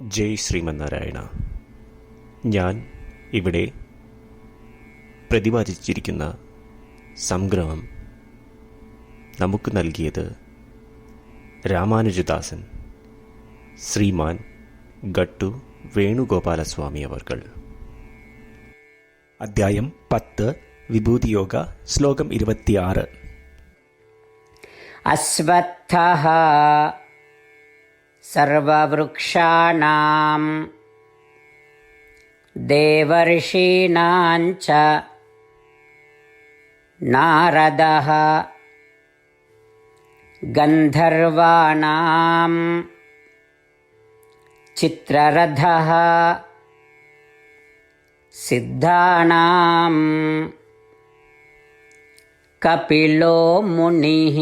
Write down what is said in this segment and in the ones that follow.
ജയ് ശ്രീമന്നാരായണ. ഞാൻ ഇവിടെ പ്രതിപാദിച്ചിരിക്കുന്ന സംഗ്രഹം നമുക്ക് നൽകിയത് രാമാനുജദാസൻ ശ്രീമാൻ ഗട്ടു വേണുഗോപാലസ്വാമി അവർകൾ. അദ്ധ്യായം പത്ത് വിഭൂതിയോഗ ശ്ലോകം ഇരുപത്തിയാറ്. അശ്വത്ഥ सर्ववृक्षाणां देवर्षीणां च नारदः। गन्धर्वाणां चित्ररथः। सिद्धाणां कपिलो मुनिः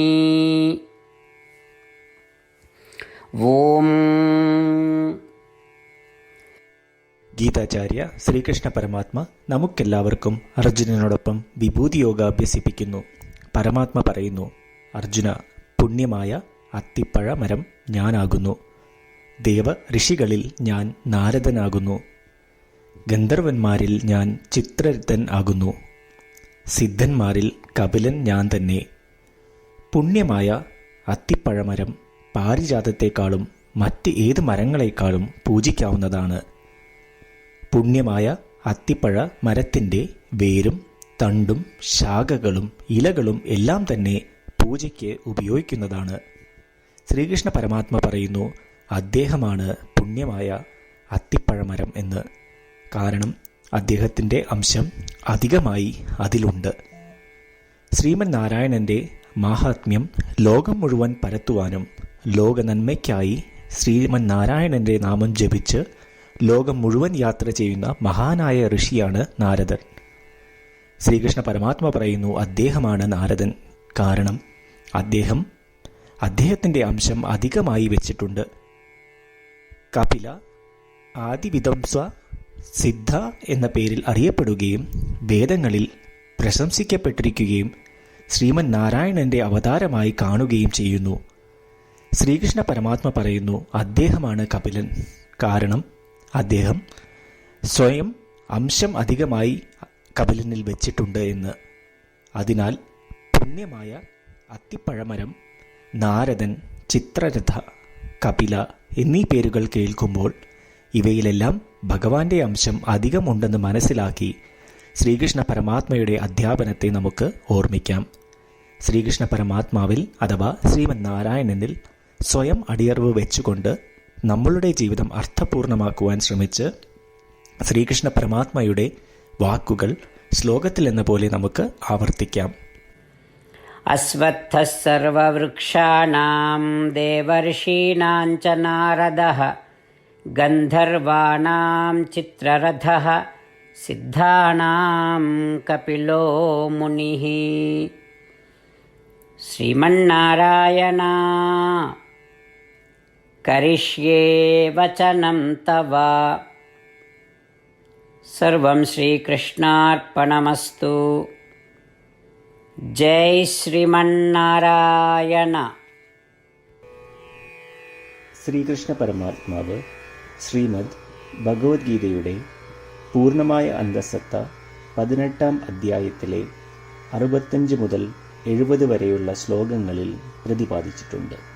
ഗീതാചാര്യ ശ്രീകൃഷ്ണ പരമാത്മ നമുക്കെല്ലാവർക്കും അർജുനനോടൊപ്പം വിഭൂതി യോഗ അഭ്യസിപ്പിക്കുന്നു പരമാത്മ പറയുന്നു അർജുന പുണ്യമായ അത്തിപ്പഴ മരം ഞാനാകുന്നു. ദേവ ഋഷികളിൽ ഞാൻ നാരദനാകുന്നു. ഗന്ധർവന്മാരിൽ ഞാൻ ചിത്രരഥൻ ആകുന്നു. സിദ്ധന്മാരിൽ കപിലൻ ഞാൻ തന്നെ. പുണ്യമായ അത്തിപ്പഴമരം പാരിജാതത്തെക്കാളും മറ്റ് ഏത് മരങ്ങളെക്കാളും പൂജിക്കാവുന്നതാണ്. പുണ്യമായ അത്തിപ്പഴ മരത്തിന്റെ വേരും തണ്ടും ശാഖകളും ഇലകളും എല്ലാം തന്നെ പൂജയ്ക്ക് ഉപയോഗിക്കുന്നതാണ്. ശ്രീകൃഷ്ണ പരമാത്മ പറയുന്നു അദ്ദേഹമാണ് പുണ്യമായ അത്തിപ്പഴമരം എന്ന്. കാരണം അദ്ദേഹത്തിന്റെ അംശം അധികമായി അതിലുണ്ട്. ശ്രീമൻ നാരായണന്റെ മാഹാത്മ്യം ലോകം മുഴുവൻ പരത്തുവാനും ലോക നന്മയ്ക്കായി ശ്രീമൻ നാരായണന്റെ നാമം ജപിച്ച് ലോകം മുഴുവൻ യാത്ര ചെയ്യുന്ന മഹാനായ ഋഷിയാണ് നാരദൻ. ശ്രീകൃഷ്ണ പരമാത്മ പറയുന്നു അദ്ദേഹമാണ് നാരദൻ. കാരണം അദ്ദേഹം അദ്ദേഹത്തിന്റെ അംശം അധികമായി വെച്ചിട്ടുണ്ട്. കപില ആദിവിധംസ സിദ്ധ എന്ന പേരിൽ അറിയപ്പെടുകയും വേദങ്ങളിൽ പ്രശംസിക്കപ്പെട്ടിരിക്കുകയും ശ്രീമൻ നാരായണന്റെ അവതാരമായി കാണുകയും ചെയ്യുന്നു. ശ്രീകൃഷ്ണ പരമാത്മ പറയുന്നു അദ്ദേഹമാണ് കപിലൻ. കാരണം അദ്ദേഹം സ്വയം അംശം അധികമായി കപിലനിൽ വെച്ചിട്ടുണ്ട് എന്ന്. അതിനാൽ പുണ്യമായ അത്തിപ്പഴമരം നാരദൻ ചിത്രരഥ കപില എന്നീ പേരുകൾ കേൾക്കുമ്പോൾ ഇവയിലെല്ലാം ഭഗവാന്റെ അംശം അധികമുണ്ടെന്ന് മനസ്സിലാക്കി ശ്രീകൃഷ്ണ പരമാത്മയുടെ അധ്യാപനത്തെ നമുക്ക് ഓർമ്മിക്കാം. ശ്രീകൃഷ്ണ പരമാത്മാവിൽ അഥവാ ശ്രീമൻ നാരായണനിൽ സ്വയം അടിയറിവ് വെച്ചുകൊണ്ട് നമ്മളുടെ ജീവിതം അർത്ഥപൂർണമാക്കുവാൻ ശ്രമിച്ച് ശ്രീകൃഷ്ണ പരമാത്മയുടെ വാക്കുകൾ ശ്ലോകത്തിൽ എന്ന പോലെ നമുക്ക് ആവർത്തിക്കാം. അശ്വത്ഥ സർവവൃക്ഷാണാം ച നാരദ ചിത്രരഥ സിദ്ധാണാം കപിലോ മുനി. ശ്രീമന്നാരായണ करिष्ये वचनं तव सर्वं श्रीकृष्णार्पणमस्तु जय श्रीमन्नारायण ശ്രീകൃഷ്ണ പരമാത്മാവ് ശ്രീമദ് ഭഗവത്ഗീതയുടെ പൂർണ്ണമായ അന്തസത്ത പതിനെട്ടാം അധ്യായത്തിലെ അറുപത്തഞ്ച് മുതൽ എഴുപത് വരെയുള്ള ശ്ലോകങ്ങളിൽ പ്രതിപാദിച്ചിട്ടുണ്ട്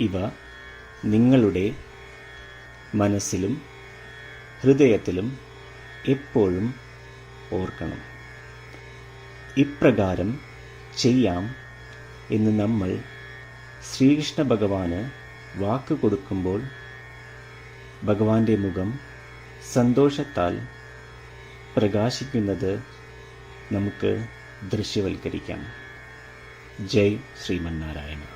ഇവ നിങ്ങളുടെ മനസ്സിലും ഹൃദയത്തിലും എപ്പോഴും ഓർക്കണം. ഇപ്രകാരം ചെയ്യാം എന്ന് നമ്മൾ ശ്രീകൃഷ്ണ ഭഗവാന് വാക്ക് കൊടുക്കുമ്പോൾ ഭഗവാന്റെ മുഖം സന്തോഷത്താൽ പ്രകാശിക്കുന്നത് നമുക്ക് ദൃശ്യവൽക്കരിക്കാം. ജയ് ശ്രീമന്നാരായണ.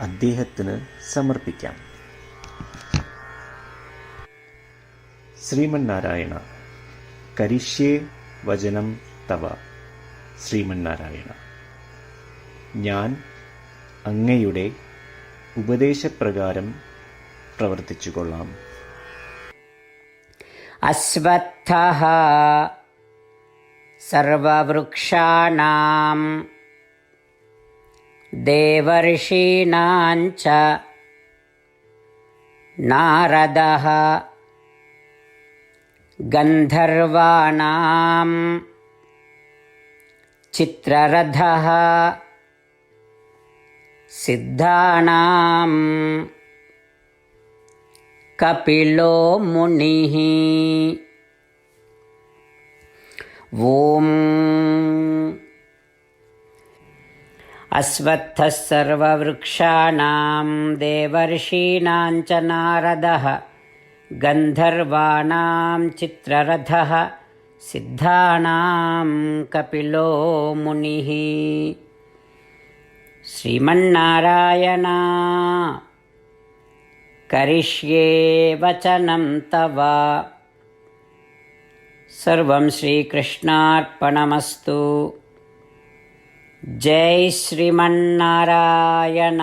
അദ്ദേഹത്തിന് സമർപ്പിക്കാം. ശ്രീമന്നാരായണ. കരിഷ്യേ വചനം തവ. ശ്രീമന്നാരായണ. ഞാൻ അങ്ങയുടെ ഉപദേശപ്രകാരം പ്രവർത്തിച്ചു കൊള്ളാം അശ്വത്ഥ സർവവൃക്ഷാണാം. देवर्षीणां च नारदः गन्धर्वाणां चित्ररथः सिद्धाणां कपिलो मुनिः ॐ अश्वत्थः सर्ववृक्षाणां देवर्षीणां च नारदः गन्धर्वाणां चित्ररथः सिद्धाणां कपिलो मुनिः श्रीमन्नारायणा करिष्ये वचनं तव सर्वं श्रीकृष्णार्पणमस्तु जय श्रीमन्नारायण